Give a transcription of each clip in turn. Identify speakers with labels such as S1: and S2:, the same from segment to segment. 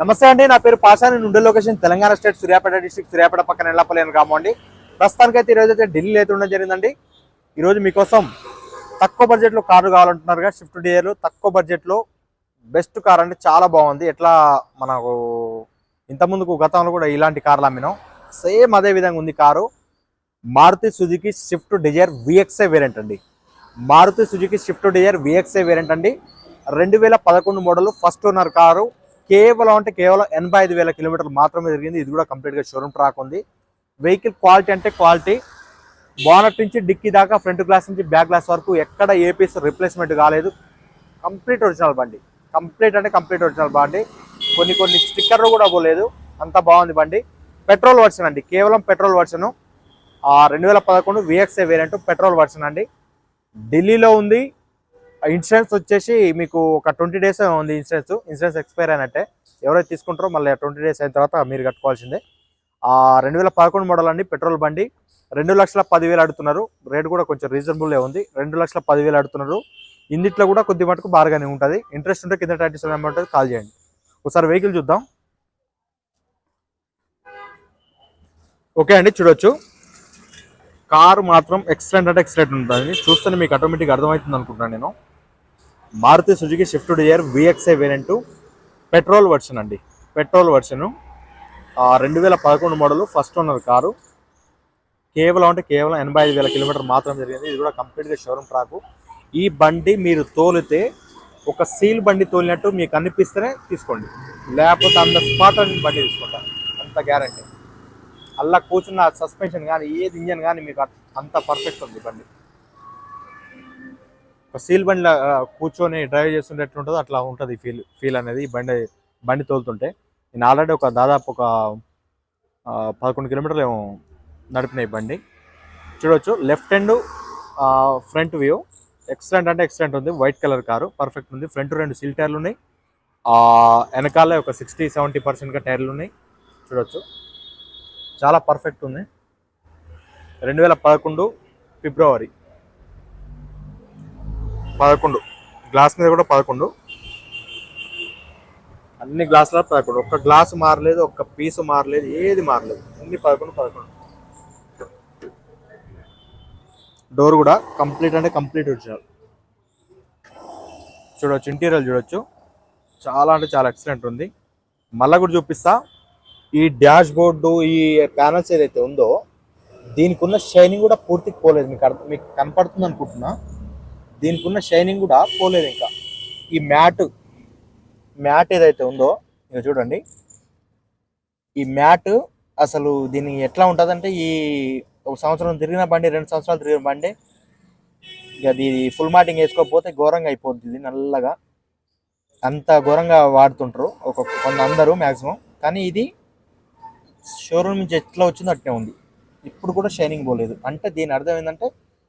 S1: నమస్తే అండి నా పేరు పాషా నేను ఉండే location Telangana state Suryapet district Suryapet పక్కన ఎల్లపల్లి గ్రామం అండి. ప్రస్తుతానికైతే ఈరోజు అయితే ఢిల్లీలో అయితే ఉండడం జరిగిందండి. ఈరోజు మీకోసం తక్కువ బడ్జెట్లో కారు కావాలంటున్నారుగా స్విఫ్ట్ డిజైర్లు తక్కువ బడ్జెట్లో బెస్ట్ కార్ అంటే చాలా బాగుంది. ఎట్లా మనకు ఇంత ముందుకు గతంలో కూడా ఇలాంటి కార్లు అమ్మినాం. సేమ్ అదే విధంగా ఉంది car. Maruti Suzuki Swift Dzire VXA variant అండి. Maruti Suzuki Swift Dzire VXI variant అండి. రెండు వేల పదకొండు మోడల్ ఫస్ట్ ఓనర్ కారు. కేవలం అంటే కేవలం ఎనభై ఐదు వేల కిలోమీటర్లు మాత్రమే జరిగింది. ఇది కూడా కంప్లీట్గా షోరూమ్ ట్రాక్ ఉంది. వెహికల్ క్వాలిటీ అంటే క్వాలిటీ బానట్ నుంచి డిక్కీ దాకా ఫ్రంట్ గ్లాస్ నుంచి బ్యాక్ గ్లాస్ వరకు ఎక్కడ ఏ పీస్ రిప్లేస్మెంట్ కాలేదు. కంప్లీట్ ఒరిజినల్ బండి. కంప్లీట్ అంటే కంప్లీట్ ఒరిజినల్ బండి. కొన్ని కొన్ని స్టిక్కర్లు కూడా పోలేదు. అంత బాగుంది బండి. పెట్రోల్ వర్షన్ అండి. కేవలం పెట్రోల్ వర్షను రెండు వేల పదకొండు విఎక్స్ఏ వేరియంట్ పెట్రోల్ వర్షన్ అండి. ఢిల్లీలో ఉంది. ఇన్సూరెన్స్ వచ్చేసి మీకు ఒక ట్వంటీ డేస్ ఉంది ఇన్సూరెన్స్ ఇన్సూరెన్స్ ఎక్స్పైర్ అయినట్టే. ఎవరైతే తీసుకుంటారో మళ్ళీ ట్వంటీ డేస్ అయిన తర్వాత మీరు కట్టుకోవాల్సిందే. ఆ రెండు వేల పదకొండు మోడల్ అండి పెట్రోల్ బండి. రెండు లక్షల పదివేలు అడుగుతున్నారు. రేట్ కూడా కొంచెం రీజనబుల్గా ఉంది. రెండు లక్షల పదివేలు అడుగుతున్నారు. ఇందిట్లో కూడా కొద్ది మటుకు బాగానే ఉంటుంది. ఇంట్రెస్ట్ ఉంటే కింద టైటిల్స్ నెంబర్ కాల్ చేయండి. ఒకసారి వెహికల్ చూద్దాం. ఓకే అండి చూడొచ్చు. కారు మాత్రం ఎక్సలెంట్ అంటే ఎక్సలెంట్ ఉంటుంది చూస్తేనే మీకు ఆటోమేటిక్గా అర్థమవుతుంది అనుకుంటున్నాను నేను. Maruti Suzuki shift Dzire VXI variant petrol version అండి. పెట్రోల్ వర్షను రెండు వేల పదకొండు మోడల్ ఫస్ట్ ఓనర్ కారు. కేవలం అంటే కేవలం ఎనభై ఐదు వేల కిలోమీటర్ మాత్రం జరిగింది. ఇది కూడా కంప్లీట్గా షోరూమ్ ట్రాకు ఈ బండి మీరు తోలితే ఒక సీల్ బండి తోలినట్టు మీకు అనిపిస్తేనే తీసుకోండి. లేకపోతే అంత స్పాట్ అని బండి తీసుకుంటాను అంత గ్యారంటీ అలా కూర్చున్న సస్పెన్షన్ కానీ ఏది ఇంజన్ కానీ మీకు అంత పర్ఫెక్ట్ ఉంది బండి. సీల్ బండిలో కూర్చొని డ్రైవ్ చేస్తుంటే ఎట్లా ఉంటుందో అట్లా ఉంటుంది ఫీల్ ఫీల్ అనేది బండి బండి తోలుతుంటే. నేను ఆల్రెడీ ఒక దాదాపు ఒక పదకొండు కిలోమీటర్లు ఏమో నడిపినాయి బండి. చూడొచ్చు left hand front view. Excellent అంటే ఎక్సలెంట్ ఉంది. వైట్ కలర్ కారు పర్ఫెక్ట్ ఉంది. ఫ్రంట్ రెండు సీల్ టైర్లు ఉన్నాయి వెనకాల ఒక సిక్స్టీ సెవెంటీ పర్సెంట్గా టైర్లు ఉన్నాయి చూడొచ్చు. చాలా పర్ఫెక్ట్ ఉంది. రెండు వేల పదకొండు ఫిబ్రవరి. పదకొండు. గ్లాస్ మీద కూడా పదకొండు. అన్ని గ్లాసుల పదకొండు. ఒక్క గ్లాసు మారలేదు ఒక్క పీసు మారలేదు ఏది మారలేదు. అన్ని పదకొండు పదకొండు. డోర్ కూడా కంప్లీట్ అంటే కంప్లీట్ ఒరిజినల్ చూడొచ్చు ఇంటీరియర్ చూడొచ్చు. చాలా అంటే చాలా ఎక్సలెంట్ ఉంది. మళ్ళా కూడా చూపిస్తా. ఈ డాష్ బోర్డు ఈ ప్యానల్స్ ఏదైతే ఉందో దీనికి ఉన్న షైనింగ్ కూడా పూర్తిగా పోలేదు. మీకు అర్థం మీకు కనపడుతుంది అనుకుంటున్నా. దీనికి ఉన్న షైనింగ్ కూడా పోలేదు ఇంకా. ఈ మ్యాట్ మ్యాట్ ఏదైతే ఉందో ఇక చూడండి. ఈ మ్యాట్ అసలు దీని ఎట్లా ఉంటుందంటే ఈ ఒక సంవత్సరం తిరిగిన బండి రెండు సంవత్సరాలు తిరిగిన బండి ఇక అది ఫుల్ మాటింగ్ వేసుకోకపోతే ఘోరంగా అయిపోతుంది నల్లగా. అంత ఘోరంగా వాడుతుంటారు ఒక కొంత అందరూ మ్యాక్సిమం కానీ ఇది షోరూమ్ నుంచి ఎట్లా వచ్చిందో అట్టే ఉంది. ఇప్పుడు కూడా షైనింగ్ పోలేదు. అంటే దీని అర్థం ఏంటంటే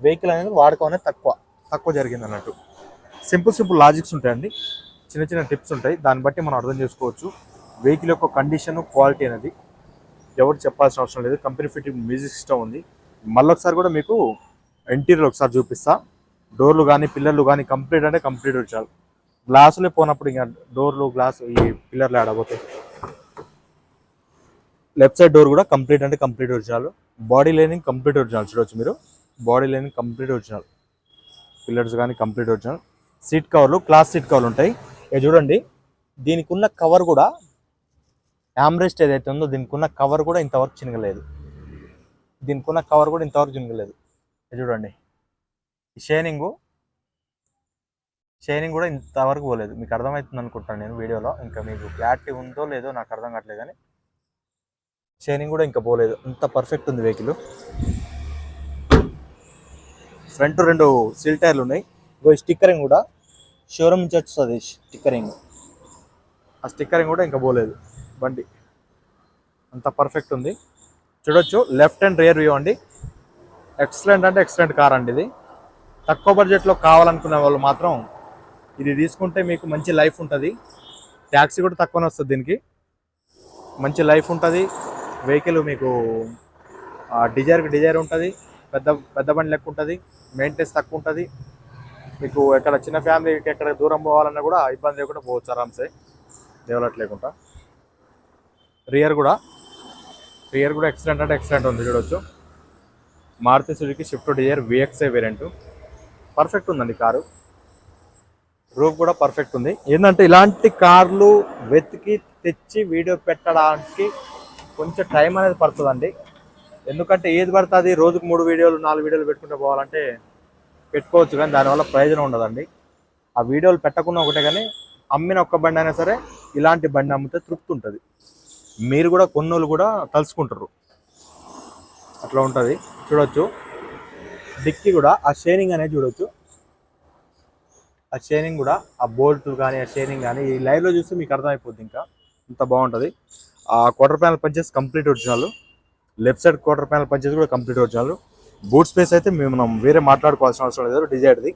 S1: వెహికల్ అనేది వాడకం అనేది తక్కువ. తక్కువ జరిగింది అన్నట్టు. సింపుల్ సింపుల్ లాజిక్స్ ఉంటాయండి. చిన్న చిన్న టిప్స్ ఉంటాయి. దాన్ని బట్టి మనం అర్థం చేసుకోవచ్చు. వెహికల్ యొక్క కండిషన్ క్వాలిటీ అనేది ఎవరు చెప్పాల్సిన అవసరం లేదు. కంపెనీ ఫిట్టింగ్ మ్యూజిక్ సిస్టమ్ ఉంది. మళ్ళీ ఒకసారి కూడా మీకు ఇంటీరియర్ ఒకసారి చూపిస్తా. డోర్లు కానీ పిల్లర్లు కానీ కంప్లీట్ అంటే కంప్లీట్ వచ్చారు గ్లాసులే పోనప్పుడు ఇంకా డోర్లు గ్లాస్ ఈ పిల్లర్లు ఆడబోతాయి లెఫ్ట్ సైడ్ డోర్ కూడా కంప్లీట్ అంటే complete original body lining complete original చూడవచ్చు మీరు. Body lining complete original pillars కానీ కంప్లీట్ ఒరిజినల్. సీట్ కవర్లు క్లాస్ సీట్ కవర్లు ఉంటాయి. ఇక చూడండి దీనికి ఉన్న కవర్ కూడా యామ్రెస్ట్ ఏదైతే ఉందో దీనికి ఉన్న కవర్ కూడా ఇంతవరకు చినగలేదు. దీనికి ఉన్న కవర్ కూడా ఇంతవరకు చినగలేదు. చూడండి ఈ షైనింగు షైనింగ్ కూడా ఇంతవరకు పోలేదు. మీకు అర్థమవుతుంది అనుకుంటాను నేను వీడియోలో. ఇంకా మీకు క్లారిటీ ఉందో లేదో నాకు అర్థం కావట్లేదు కానీ షైనింగ్ కూడా ఇంకా పోలేదు. అంత పర్ఫెక్ట్ ఉంది వెహికల్ ఫ్రంట్ రెండు సీల్ టైర్లు ఉన్నాయి. ఇంకో స్టిక్కరింగ్ కూడా. షోరూమ్ నుంచి వస్తుంది స్టిక్కరింగ్. ఆ స్టిక్కరింగ్ కూడా ఇంకా పోలేదు. బండి అంత పర్ఫెక్ట్ ఉంది. చూడొచ్చు. లెఫ్ట్ అండ్ రియర్ వ్యూ అండి. ఎక్సలెంట్ అంటే ఎక్సలెంట్ కార్ అండి ఇది. తక్కువ బడ్జెట్లో కావాలనుకునే వాళ్ళు మాత్రం ఇది తీసుకుంటే మీకు మంచి లైఫ్ ఉంటుంది. ట్యాక్సీ కూడా తక్కువనే వస్తుంది దీనికి. మంచి లైఫ్ ఉంటుంది. వెహికల్ మీకు డిజైర్కి డిజైర్ ఉంటుంది. పెద్ద పెద్ద బండి లెక్క ఉంటుంది. మెయింటెనెన్స్ తక్కువ ఉంటుంది మీకు ఎక్కడ చిన్న ఫ్యామిలీకి ఎక్కడ దూరం పోవాలన్నా కూడా ఇబ్బంది లేకుండా పోవచ్చు ఆరామ్సే. డెవలప్ లేకుండా. రియర్ కూడా. రియర్ కూడా ఎక్సలెంట్ అంటే ఎక్సలెంట్ ఉంది చూడొచ్చు. Maruti Suzuki shift dear VXI variant perfect ఉందండి కారు. రూఫ్ కూడా పర్ఫెక్ట్ ఉంది. ఏంటంటే ఇలాంటి కార్లు వెతికి తెచ్చి వీడియో పెట్టడానికి కొంచెం టైం అనేది పడుతుందండి. ఎందుకంటే ఏది పడుతుంది రోజుకు మూడు వీడియోలు నాలుగు వీడియోలు పెట్టుకుంటూ పోవాలంటే పెట్టుకోవచ్చు కానీ దానివల్ల ప్రయోజనం ఉండదండి. ఆ వీడియోలు పెట్టకుండా ఒకటే కానీ అమ్మిన ఒక్క బండి అయినా సరే ఇలాంటి బండి అమ్మితే తృప్తి ఉంటుంది. మీరు కూడా కొన్నోళ్ళు కూడా తలుసుకుంటారు అట్లా ఉంటుంది. చూడొచ్చు. డిక్కి కూడా ఆ షేనింగ్ అనేది చూడొచ్చు. ఆ షేనింగ్ కూడా ఆ బోల్ట్లు కానీ ఆ షేనింగ్ కానీ ఈ లైవ్లో చూస్తే మీకు అర్థమైపోద్ది ఇంకా. ఇంత బాగుంటుంది. ఆ quarter panel punches complete original. Left side quarter panel punches కూడా కంప్లీట్ ఒరిజినల్ బూట్ స్పేస్ అయితే మేము మనం వేరే మాట్లాడుకోవాల్సిన అవసరం లేదు. డిజైర్ది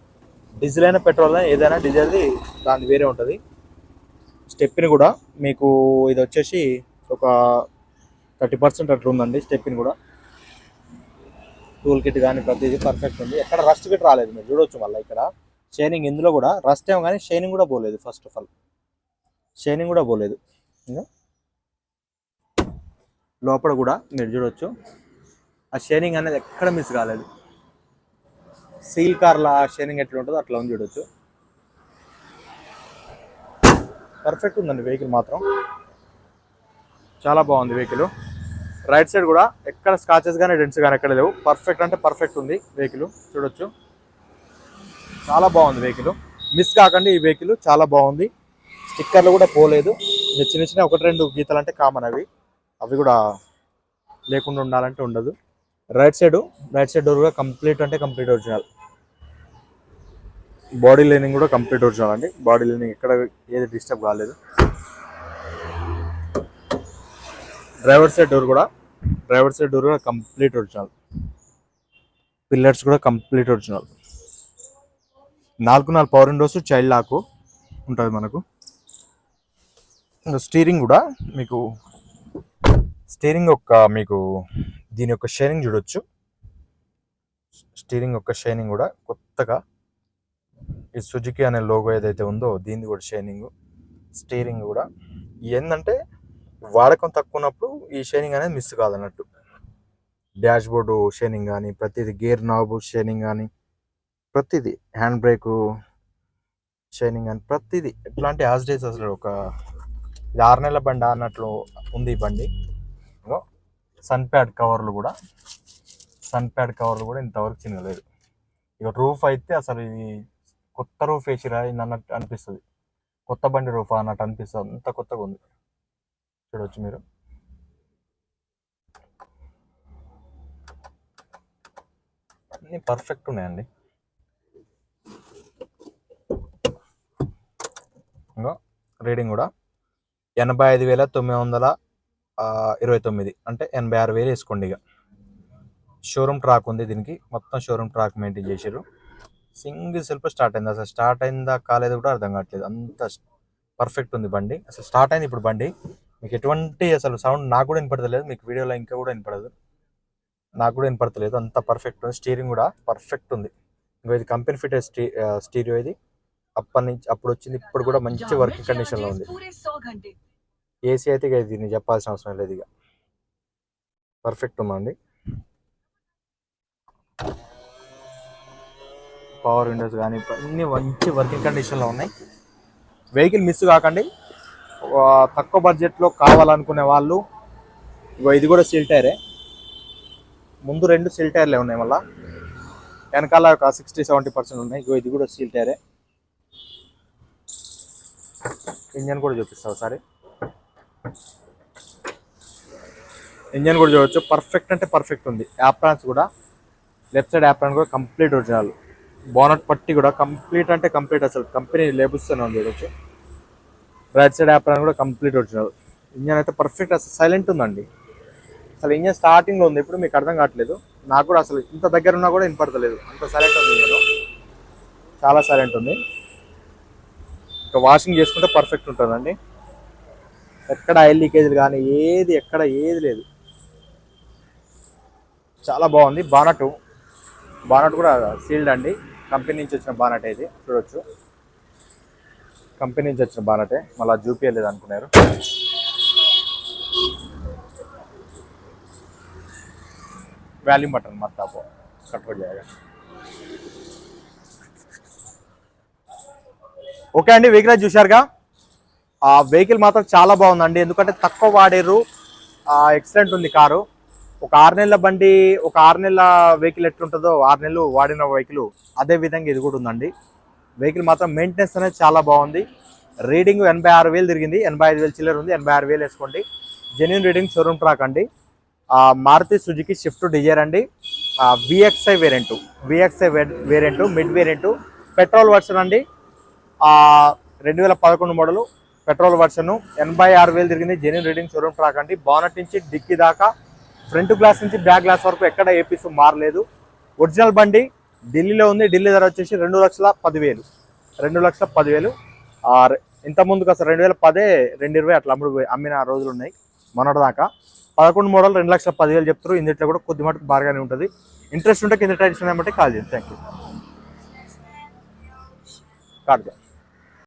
S1: డీజిల్ అయినా పెట్రోల్ అయినా ఏదైనా డిజైర్ది దాని వేరే ఉంటుంది. స్టెప్ని కూడా మీకు ఇది వచ్చేసి ఒక థర్టీ పర్సెంట్ అట్లా ఉందండి స్టెప్ని కూడా. టూల్ కిట్ కానీ ప్రతిదీ పర్ఫెక్ట్ ఉంది. ఎక్కడ రస్ట్ కిట్ రాలేదు మీరు చూడొచ్చు మళ్ళీ ఇక్కడ. షైనింగ్ ఇందులో కూడా రస్ట్ ఏమో కానీ షైనింగ్ కూడా పోలేదు ఫస్ట్ ఆఫ్ ఆల్. షైనింగ్ కూడా పోలేదు. ఇంకా లోపల కూడా మీరు చూడొచ్చు. ఆ షేనింగ్ అనేది ఎక్కడ మిస్ కాలేదు. సీల్ కార్ల షేనింగ్ ఎట్లా ఉంటుందో అట్లా ఉంది చూడొచ్చు. పర్ఫెక్ట్ ఉందండి వెహికల్ మాత్రం. చాలా బాగుంది వెహికల్ రైట్ సైడ్ కూడా ఎక్కడ స్కాచెస్ కానీ డెంట్స్ కానీ ఎక్కడ లేవు. పర్ఫెక్ట్ అంటే పర్ఫెక్ట్ ఉంది వెహికల్ చూడొచ్చు. చాలా బాగుంది వెహికల్ మిస్ కాకండి ఈ వెహికల్ చాలా బాగుంది. స్టిక్కర్లు కూడా పోలేదు. చిన్న చిన్న ఒకటి రెండు గీతలు అంటే కామన్ అవి. అవి కూడా లేకుండా ఉండాలంటే ఉండదు. Right side right side door కూడా కంప్లీట్ అంటే కంప్లీట్ ఒరిజినల్ బాడీ లైనింగ్ కూడా కంప్లీట్ ఒరిజినల్ అండి. బాడీ లైనింగ్ ఎక్కడ ఏది డిస్టర్బ్ కాలేదు. డ్రైవర్ సైడ్ డోర్ కూడా డ్రైవర్ సైడ్ డోర్ కూడా కంప్లీట్ ఒరిజినల్ పిల్లర్స్ కూడా కంప్లీట్ ఒరిజినల్ నాలుగు నాలుగు పవర్ విండోస్ చైల్డ్ లాక్ ఉంటుంది మనకు. స్టీరింగ్ కూడా మీకు స్టీరింగ్ యొక్క మీకు దీని యొక్క షైనింగ్ చూడొచ్చు. స్టీరింగ్ యొక్క షైనింగ్ కూడా కొత్తగా ఈ సుజుకి అనే లోగో ఏదైతే ఉందో దీనిది కూడా షైనింగ్ స్టీరింగ్ కూడా. ఏంటంటే వాడకం తక్కువ ఉన్నప్పుడు ఈ షైనింగ్ అనేది మిస్ కాదన్నట్టు. డాష్ బోర్డు షైనింగ్ కానీ ప్రతిదీ గేర్ నాబ్ షైనింగ్ కానీ ప్రతిదీ హ్యాండ్ బ్రేకు షైనింగ్ కానీ ప్రతిదీ. ఎట్లాంటి యాజ్ డేస్ అసలు ఒక ఇది ఆరు నెలల బండి అన్నట్లు ఉంది ఈ బండి. సన్ ప్యాడ్ కవర్లు కూడా సన్ ప్యాడ్ కవర్లు కూడా ఇంతవరకు చిన్నలేదు ఇక రూఫ్ అయితే అసలు ఇది కొత్త రూఫ్ వేసిరా ఇది అన్నట్టు అనిపిస్తుంది. కొత్త బండి రూఫ్ అన్నట్టు అనిపిస్తుంది. అంత కొత్తగా ఉంది. చూడవచ్చు మీరు. అన్నీ పర్ఫెక్ట్ ఉన్నాయండి. ఇంకా రీడింగ్ కూడా. ఎనభై ఐదు వేల తొమ్మిది వందల ఇరవై తొమ్మిది. అంటే ఎనభై ఆరు వేలు వేసుకోండి ఇక. షోరూమ్ ట్రాక్ ఉంది దీనికి. మొత్తం షోరూమ్ ట్రాక్ మెయింటైన్ చేశారు సింగిల్ సెల్ఫ్ స్టార్ట్ అయింది. అసలు స్టార్ట్ అయిందా కాలేదు కూడా అర్థం కావట్లేదు. అంత పర్ఫెక్ట్ ఉంది బండి. అసలు స్టార్ట్ అయింది ఇప్పుడు బండి. మీకు ఎటువంటి అసలు సౌండ్ నాకు కూడా వినపడతలేదు. మీకు వీడియోలో ఇంకా కూడా వినపడదు. నాకు కూడా వినపడతలేదు. అంత పర్ఫెక్ట్ ఉంది. స్టీరింగ్ కూడా పర్ఫెక్ట్ ఉంది. ఇంకా ఇది కంపెనీ ఫిట్ స్టీ స్టీరియో ఇది. అప్పటి నుంచి అప్పుడు వచ్చింది. ఇప్పుడు కూడా మంచి వర్కింగ్ కండిషన్లో ఉంది. ఏసీ అయితే ఇక దీన్ని చెప్పాల్సిన అవసరం లేదు ఇక. పర్ఫెక్ట్ ఉందండి పవర్ విండోస్ కానీ అన్ని మంచి వర్కింగ్ కండిషన్లో ఉన్నాయి. వెహికల్ మిస్ కాకండి. తక్కువ బడ్జెట్లో కావాలనుకునే వాళ్ళు ఇది కూడా సిల్ టైరే ముందు రెండు సిల్ టైర్లే ఉన్నాయి మళ్ళీ. వెనకాల ఒక సిక్స్టీ సెవెంటీ పర్సెంట్ ఉన్నాయి. ఇగో ఇది కూడా సీల్ టైరే ఇంజన్ కూడా చూపిస్తా ఒకసారి ఇంజన్ కూడా చూడవచ్చు పర్ఫెక్ట్ అంటే పర్ఫెక్ట్ ఉంది. యాప్రాన్స్ కూడా లెఫ్ట్ సైడ్ యాప్రాన్ కూడా కంప్లీట్ ఒరిజినల్ బోనట్ పట్టి కూడా కంప్లీట్ అంటే కంప్లీట్ అసలు. కంపెనీ లేబుస్తూనే ఉంది చూడవచ్చు రైట్ సైడ్ యాప్రాన్ కూడా కంప్లీట్ ఒరిజినల్ ఇంజన్ అయితే పర్ఫెక్ట్ అసలు. సైలెంట్ ఉందండి. అసలు ఇంజన్ స్టార్టింగ్లో ఉంది. ఇప్పుడు మీకు అర్థం కావట్లేదు. నాకు కూడా అసలు ఇంత దగ్గర ఉన్నా కూడా వినపడతలేదు. అంత సైలెంట్ ఉంది ఇంజన్ చాలా సైలెంట్ ఉంది. ఇంకా వాషింగ్ చేసుకుంటే పర్ఫెక్ట్ ఉంటుందండి. ఎక్కడ ఆయిల్ లీకేజ్ కానీ ఏది ఎక్కడ ఏది లేదు. చాలా బాగుంది. బానట్ బానట్ కూడా సీల్డ్ అండి. కంపెనీ నుంచి వచ్చిన బానట్ ఇది. చూడొచ్చు. కంపెనీ నుంచి వచ్చిన బానటే. మళ్ళీ చూపించలేదు అనుకున్నారు. వాల్యూమ్ బటన్ తాపో కంట్రోల్ చేయగా ఓకే అండి వెహికల్ చూశారుగా? ఆ వెహికల్ మాత్రం చాలా బాగుందండి. ఎందుకంటే తక్కువ వాడేరు. ఎక్సలెంట్ ఉంది కారు. ఒక ఆరు నెలల బండి ఒక ఆరు నెలల వెహికల్ ఎట్లుంటుందో ఆరు నెలలు వాడిన వెహికల్ అదే విధంగా ఇది కూడా ఉందండి. వెహికల్ మాత్రం మెయింటెనెన్స్ అనేది చాలా బాగుంది. రీడింగ్ ఎనభై ఆరు వేలు తిరిగింది. ఎనభై ఐదు వేలు చిల్లర ఉంది. ఎనభై ఆరు వేలు వేసుకోండి. జెన్యున్ రీడింగ్ షోరూమ్ ట్రాక్ అండి. మారుతి సుజుకి స్విఫ్ట్ డిజైర్ అండి. VXI variant VXI variant mid variant petrol version అండి. రెండు వేల పదకొండు మోడలు పెట్రోల్ వర్షన్ ఎనభై ఆరు వేలు తిరిగింది. జెన్యున్ రీడింగ్ షోరూమ్ ట్రాక్ అండి. బానట్ నుంచి డిక్కీ దాకా ఫ్రంట్ గ్లాస్ నుంచి బ్యాక్ గ్లాస్ వరకు ఎక్కడ ఏ పీసు మారలేదు. ఒరిజినల్ బండి ఢిల్లీలో ఉంది. ఢిల్లీ ధర వచ్చేసి రెండు లక్షల పదివేలు. రెండు లక్షల పదివేలు. ఇంత ముందుకు అసలు రెండు వేల పదే రెండు ఇరవై అట్లా అమ్ముడు అమ్మిన రోజులు ఉన్నాయి. మొన్నటి దాకా పదకొండు మోడల్ రెండు లక్షల పదివేలు చెప్తారు ఇందులో కూడా కొద్ది మటుకు బాగానే ఉంటుంది. ఇంట్రెస్ట్ ఉంటే కింద టైట్స్ ఉన్నాయమంటే కాల్ చేయండి. థ్యాంక్ యూ కాదు